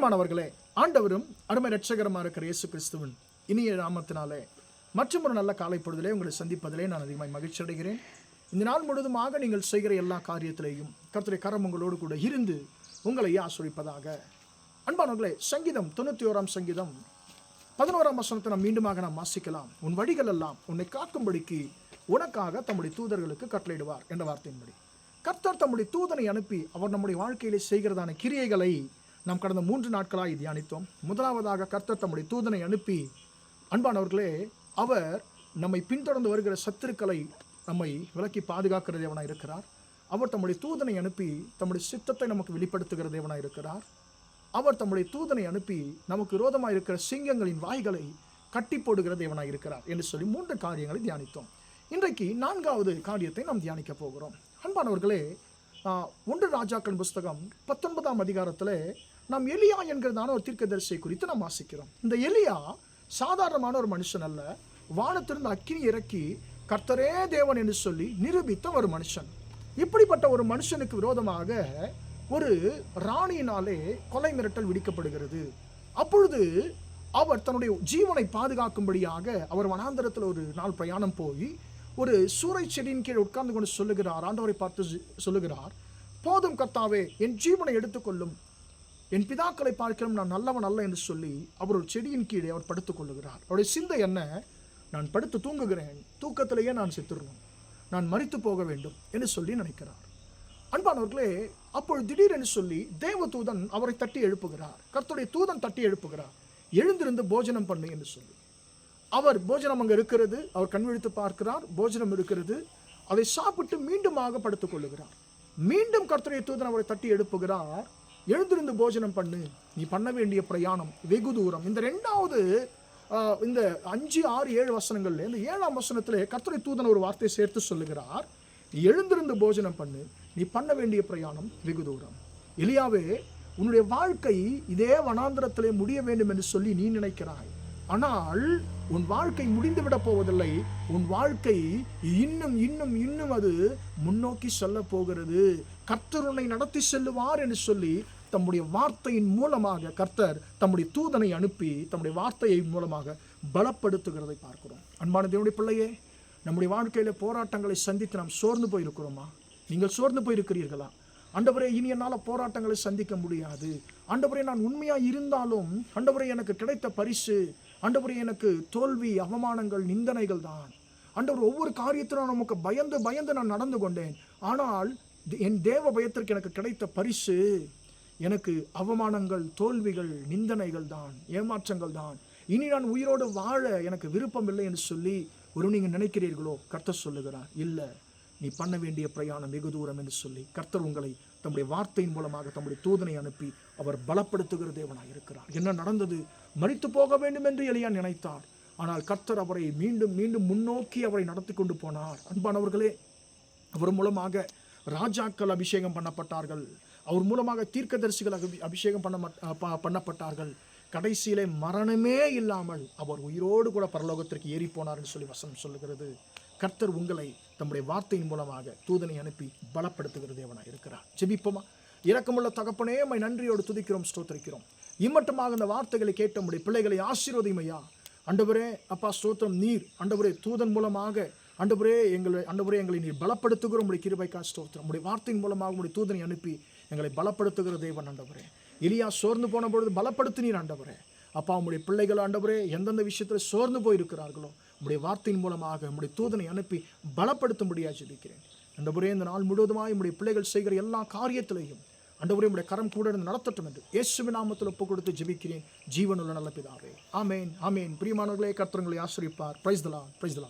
பிரியமானவர்களே ஆண்டவரும் அருமை ரட்சகரமாக இருக்கிற இயேசு கிறிஸ்துவன் இனிய நாமத்தினாலே மற்றும் ஒரு நல்ல காலை பொழுதிலே உங்களை சந்திப்பதிலே நான் அதிகமாக மகிழ்ச்சி அடைகிறேன். இந்த நாள் முழுவதுமாக நீங்கள் செய்கிற எல்லா காரியத்திலேயும் கர்த்தருடைய கரம் உங்களோடு கூட இருந்து உங்களை ஆசிரிப்பதாக அன்பானவர்களே சங்கீதம் தொண்ணூற்றி ஓராம் சங்கீதம் பதினோராம் வசனத்தை நாம் மீண்டுமாக நாம் வாசிக்கலாம். உன் வழிகள் எல்லாம் உன்னை காக்கும்படிக்கு உனக்காக தம்முடைய தூதர்களுக்கு கட்டளையிடுவார் என்ற வார்த்தையின்படி. கர்த்தர் தம்முடைய தூதனை அனுப்பி அவர் நம்முடைய வாழ்க்கையிலே செய்கிறதான கிரியைகளை நாம் கடந்த மூன்று நாட்களாக தியானித்தோம். முதலாவதாக கர்த்தர் தம்முடைய தூதனை அனுப்பி அன்பானவர்களே அவர் நம்மை பின்தொடர்ந்து வருகிற சத்துருக்களை நம்மை விலக்கி பாதுகாக்கிற தேவனாக இருக்கிறார். அவர் தம்முடைய தூதனை அனுப்பி தம்முடைய சித்தத்தை நமக்கு வெளிப்படுத்துகிற தேவனாக இருக்கிறார். அவர் தம்முடைய தூதனை அனுப்பி நமக்கு விரோதமாக இருக்கிற சிங்கங்களின் வாய்களை கட்டி போடுகிற தேவனாக இருக்கிறார் என்று சொல்லி மூன்று காரியங்களை தியானித்தோம். இன்றைக்கு நான்காவது காரியத்தை நாம் தியானிக்க போகிறோம். அன்பானவர்களே ஒன்று ராஜாக்கள் புஸ்தகம் பத்தொன்பதாம் அதிகாரத்தில் நாம் எலியா என்கிறதான ஒரு தீர்க்கதரிசியை குறித்து நாம் வாசிக்கிறோம். இந்த எலியா சாதாரணமான ஒரு மனுஷன் அல்ல. வானத்திலிருந்து அக்கினி இறக்கி கர்த்தரே தேவன் என்று சொல்லி நிரூபித்த ஒரு மனுஷன். இப்படிப்பட்ட ஒரு மனுஷனுக்கு விரோதமாக ஒரு ராணியினாலே கொலை மிரட்டல் விடிக்கப்படுகிறது அப்பொழுது அவர் தன்னுடைய ஜீவனை பாதுகாக்கும்படியாக அவர் வனாந்தரத்தில் ஒரு நாள் பிரயாணம் போய் ஒரு சூறை செடியின் கீழ் உட்கார்ந்து கொண்டு சொல்லுகிறார். ஆண்டவரை பார்த்து சொ- சொல்லுகிறார். போதும் கர்த்தாவே என் ஜீவனை எடுத்துக்கொள்ளும். என் பிதாக்களை பார்க்கிறோம் நான் நல்லவன் அல்ல என்று சொல்லி அவர் ஒரு செடியின் கீழே அவர் படுத்துக் கொள்ளுகிறார். அவருடைய சிந்தை என்ன? நான் படுத்து தூங்குகிறேன். தூக்கத்திலேயே நான் செத்துடணும் நான் மறித்து போக வேண்டும் என்று சொல்லி நினைக்கிறார். அன்பானவர்களே அப்பொழுது திடீரென்று சொல்லி தேவ தூதன் அவரை தட்டி எழுப்புகிறார். கர்த்தருடைய தூதன் தட்டி எழுப்புகிறார். எழுந்திருந்து போஜனம் பண்ணு என்று சொல்லி. அவர் போஜனம் அங்கே இருக்கிறது. அவர் கண் விழித்து பார்க்கிறார். போஜனம் இருக்கிறது. அதை சாப்பிட்டு மீண்டுமாக படுத்துக் கொள்ளுகிறார். மீண்டும் கர்த்தருடைய தூதன் அவரை தட்டி எழுப்புகிறார். எழுந்திருந்து போஜனம் பண்ணு. நீ பண்ண வேண்டிய பிரயாணம் வெகு தூரம். இந்த ரெண்டாவது ஆஹ், இந்த அஞ்சு ஆறு ஏழு வசனங்கள்ல இந்த ஏழாம் வசனத்திலே கர்த்தரை தூதன் ஒரு வார்த்தையை சேர்த்து சொல்லுகிறார். நீ எழுந்திருந்து போஜனம் பண்ணு. நீ பண்ண வேண்டிய பிரயாணம் வெகு தூரம். எளியாவே உன்னுடைய வாழ்க்கை இதே வனாந்திரத்திலே முடிய வேண்டும் என்று சொல்லி நீ நினைக்கிறாய். ஆனால் உன் வாழ்க்கை முடிந்து விட போவதில்லை. உன் வாழ்க்கை இன்னும் இன்னும் இன்னும் அது முன்னோக்கி செல்ல போகிறது. கர்த்தர் உன்னை நடத்தி செல்லுவார் என்று சொல்லி தம்முடைய வார்த்தையின் மூலமாக கர்த்தர் தம்முடைய தூதனை அனுப்பி தம்முடைய வார்த்தையை மூலமாக பலப்படுத்துகிறதை பார்க்கிறோம். அன்பான தேவனுடைய பிள்ளையே நம்முடைய வாழ்க்கையில் போராட்டங்களை சந்தித்து நாம் சோர்ந்து போயிருக்கிறோமா? நீங்கள் சோர்ந்து போயிருக்கிறீர்களா? ஆண்டவரே இனி என்னால் போராட்டங்களை சந்திக்க முடியாது. ஆண்டவரே நான் உண்மையாக இருந்தாலும் ஆண்டவரே எனக்கு கிடைத்த பரிசு ஆண்டவரே எனக்கு தோல்வி அவமானங்கள் நிந்தனைகள் தான். ஆண்டவர் ஒவ்வொரு காரியத்திலும் நமக்கு பயந்து பயந்து நான் நடந்து கொண்டேன். ஆனால் என் தேவ பயத்திற்கு எனக்கு கிடைத்த பரிசு எனக்கு அவமானங்கள் தோல்விகள் நிந்தனைகள் தான் ஏமாற்றங்கள் தான். இனி நான் உயிரோடு வாழ எனக்கு விருப்பம் இல்லை என்று சொல்லி ஒரு நீங்கள் நினைக்கிறீர்களோ? கர்த்தர் சொல்லுகிறார் இல்லை நீ பண்ண வேண்டிய பிரயாணம் வெகு தூரம் என்று சொல்லி. கர்த்தர் உங்களை தம்முடைய வார்த்தையின் மூலமாக தம்முடைய தூதனை அனுப்பி அவர் பலப்படுத்துகிற தேவனாக இருக்கிறார். என்ன நடந்தது? மறித்து போக வேண்டும் என்று எளியா நினைத்தார். ஆனால் கர்த்தர் அவரை மீண்டும் மீண்டும் முன்னோக்கி அவரை நடத்தி கொண்டு போனார். அன்பானவர்களே அவர் மூலமாக ராஜாக்கள் அபிஷேகம் பண்ணப்பட்டார்கள். அவர் மூலமாக தீர்க்கதரிசிகள் அபி- அபிஷேகம் பண்ண பண்ணப்பட்டார்கள். கடைசியிலே மரணமே இல்லாமல் அவர் உயிரோடு கூட பரலோகத்திற்கு ஏறி போனார்னு சொல்லி வசனம் சொல்லுகிறது. கர்த்தர் உங்களை தம்முடைய வார்த்தையின் மூலமாக தூதனை அனுப்பி பலப்படுத்துகிற தேவனாக இருக்கிறார். ஜெபிப்போமா? இரக்கமுள்ள தகப்பனே மை நன்றியோடு துதிக்கிறோம் ஸ்தோத்திரிக்கிறோம். இம்மட்டுமாக இந்த வார்த்தைகளை கேட்ட நம்முடைய பிள்ளைகளை ஆசீர்வதிமையா அண்டவரே அப்பா ஸ்தோத்திரம் நீர் அண்டவரே தூதன் மூலமாக அண்டபுரே எங்களை அண்டபுரே எங்களை நீர் பலப்படுத்துகிற உடைய கிருபைக்கா ஸ்தோத்திரம். உடைய வார்த்தையின் மூலமாக உடைய தூதனை அனுப்பி எங்களை பலப்படுத்துகிற தெய்வன் ஆண்டவரே எலியா சோர்ந்து போன பொழுது பலப்படுத்தினீர் ஆண்டவரே அப்பா உங்களுடைய பிள்ளைகள் ஆண்டவரே எந்தெந்த விஷயத்தில் சோர்ந்து போயிருக்கிறார்களோ உங்களுடைய வார்த்தையின் மூலமாக உங்களுடைய தூதனை அனுப்பி பலப்படுத்தும்படியாக ஜெபிக்கிறேன். ஆண்டவரே இந்த நாள் முழுவதுமாக என்னுடைய பிள்ளைகள் செய்கிற எல்லா காரியத்திலையும் ஆண்டவரே உம்முடைய கரம் கூட இருந்து நடத்தட்டும் என்று இயேசுவின் நாமத்தில் ஒப்பு கொடுத்து ஜெபிக்கிறேன். ஜீவனுள்ள நல்ல பிதாவே. ஆமேன் ஆமேன். பிரியமானவர்களே கர்த்தங்களை ஆசிரிப்பார் பிரைஸ் தலான் பிரைஸ்